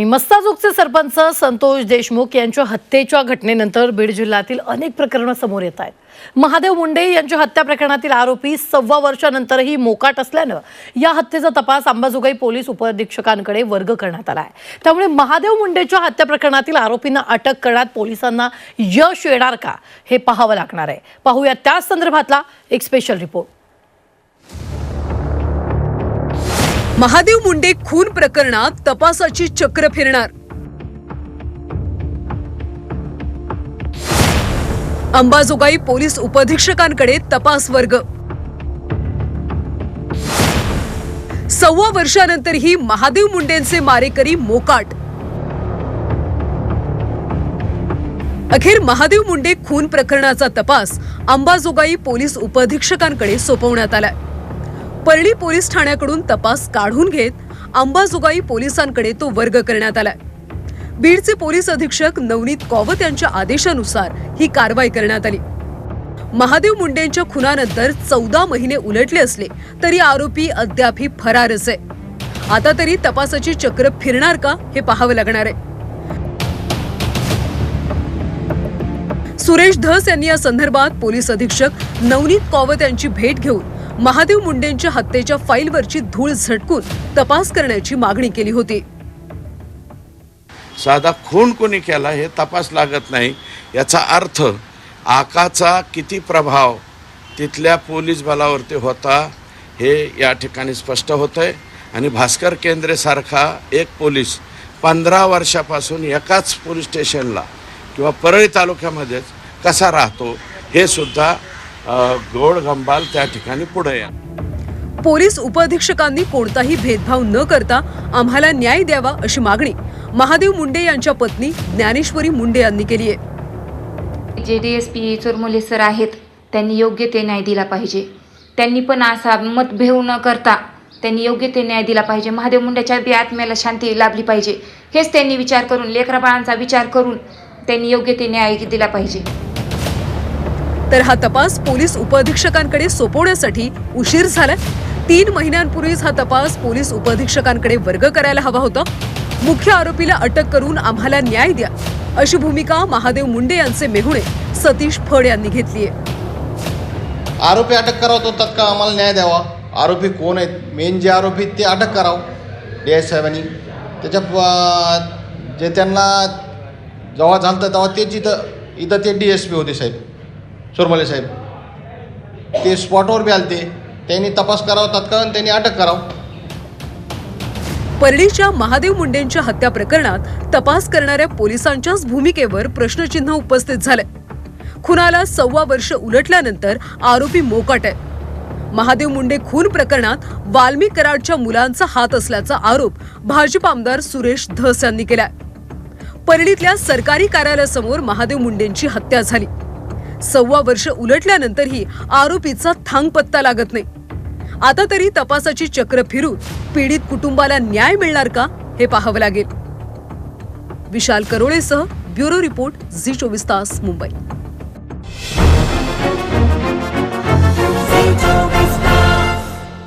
मस्ताजोगचे सरपंच संतोष देशमुख यांच्या हत्येच्या घटनेनंतर बीड जिल्ह्यातील अनेक प्रकरणं समोर येत आहेत. महादेव मुंडे यांच्या हत्या प्रकरणातील आरोपी सव्वा वर्षानंतरही मोकाट असल्यानं या हत्येचा तपास अंबाजोगाई पोलीस उपअधीक्षकांकडे वर्ग करण्यात आला आहे. त्यामुळे महादेव मुंडेच्या हत्या प्रकरणातील आरोपींना अटक करण्यात पोलिसांना यश येणार का हे पाहावं लागणार आहे. पाहूया त्याच संदर्भातला एक स्पेशल रिपोर्ट महादेव मुंडे खून प्रकरणात तपासाची चक्र फिरणार. अंबाजोगाई पोलीस उपअधीक्षकांकडे तपास वर्ग. सव्वा वर्षानंतरही महादेव मुंडेंचे मारेकरी मोकाट. अखेर महादेव मुंडे खून प्रकरणाचा तपास अंबाजोगाई पोलीस उपअधीक्षकांकडे सोपवण्यात आलाय. परळी पोलीस ठाण्याकडून तपास काढून घेत अंबाजोगाई पोलिसांकडे तो वर्ग करण्यात आलाय. बीडचे पोलीस अधीक्षक नवनीत कॉवत यांच्या आदेशानुसार ही कारवाई करण्यात आली. महादेव मुंडेंच्या खुनानंतर चौदा महिने उलटले असले तरी आरोपी अद्यापही फरारच आहे. आता तरी तपासाची चक्र फिरणार का हे पाहावं लागणार आहे. सुरेश धस यांनी या संदर्भात पोलीस अधीक्षक नवनीत कॉवत यांची भेट घेऊन महादेव मुंडेंच्या हत्येच्या फाईलवरची धूळ झटकून तपास करण्याची मागणी केली होती. साधा खून कोणी केला हे तपास लागत नाही. याचा अर्थ आकाचा किती प्रभाव तिथल्या पोलीस बलावरती होता हे या ठिकाणी स्पष्ट होतं आहे आणि भास्कर केंद्रेसारखा एक पोलीस पंधरा वर्षापासून एकाच पोलीस स्टेशनला किंवा परळी तालुक्यामध्येच कसा राहतो हे सुद्धा गोड गंबाल त्या ठिकाणी पुढे या. पोलीस उपअधीक्षकांनी कोणताही भेदभाव न करता आम्हाला न्याय द्यावा अशी मागणी महादेव मुंडे यांच्या पत्नी ज्ञानेश्वरी मुंडे यांनी केली आहे. जे D S P Chormole sir आहेत त्यांनी योग्य ते न्याय दिला पाहिजे. त्यांनी पण असा मतभेव न करता त्यांनी योग्य ते न्याय दिला पाहिजे. महादेव मुंड्याच्या बी आत्म्याला शांती लाभली पाहिजे. हेच त्यांनी विचार करून लेकराबाळांचा विचार करून त्यांनी योग्य ते न्याय दिला पाहिजे. तर हा तपास पोलीस उपअधीक्षकांकडे सोपवण्यासाठी उशीर झाला तीन महिन्यांपूर्वीच हा तपास पोलीस उपअधीक्षकांकडे वर्ग करायला हवा होता. मुख्य आरोपीला अटक करून आम्हाला न्याय द्या अशी भूमिका महादेव मुंडे यांचे मेहुणे सतीश फड यांनी घेतली आहे. आरोपी अटक करावं तो तत्काळ आम्हाला न्याय द्यावा. आरोपी कोण आहेत? मेन जे आरोपी आहेत ते अटक करावं. डी एस साहेबांनी. त्याच्या जे त्यांना जेव्हा झालं तेव्हा ते जिथं इथं ते डी एस पी होते साहेब. सुरमले साहेब. ते स्पॉटवर बी आलते. त्यांनी तपास करावा तत्काळ त्यांनी अटक करावं. परळीच्या महादेव मुंडेंच्या हत्या प्रकरणात तपास करणाऱ्या पोलिसांच्याच भूमिकेवर प्रश्नचिन्ह उपस्थित झाले खुनाला सव्वा वर्ष उलटल्यानंतर आरोपी मोकाट आहे. महादेव मुंडे खून प्रकरणात वाल्मी कराडच्या मुलांचा हात असल्याचा आरोप भाजप आमदार सुरेश धस यांनी केलाय. परळीतल्या सरकारी कार्यालयासमोर महादेव मुंडेंची हत्या झाली. सव्वा वर्ष उलटल्यानंतरही आरोपीचा थांग पत्ता लागत नाही. आता तरी तपासाची चक्र फिरून पीडित कुटुंबाला न्याय मिळणार का हे पाहावं लागेल. विशाल करोळेसह ब्युरो रिपोर्ट झी चोवीस तास मुंबई.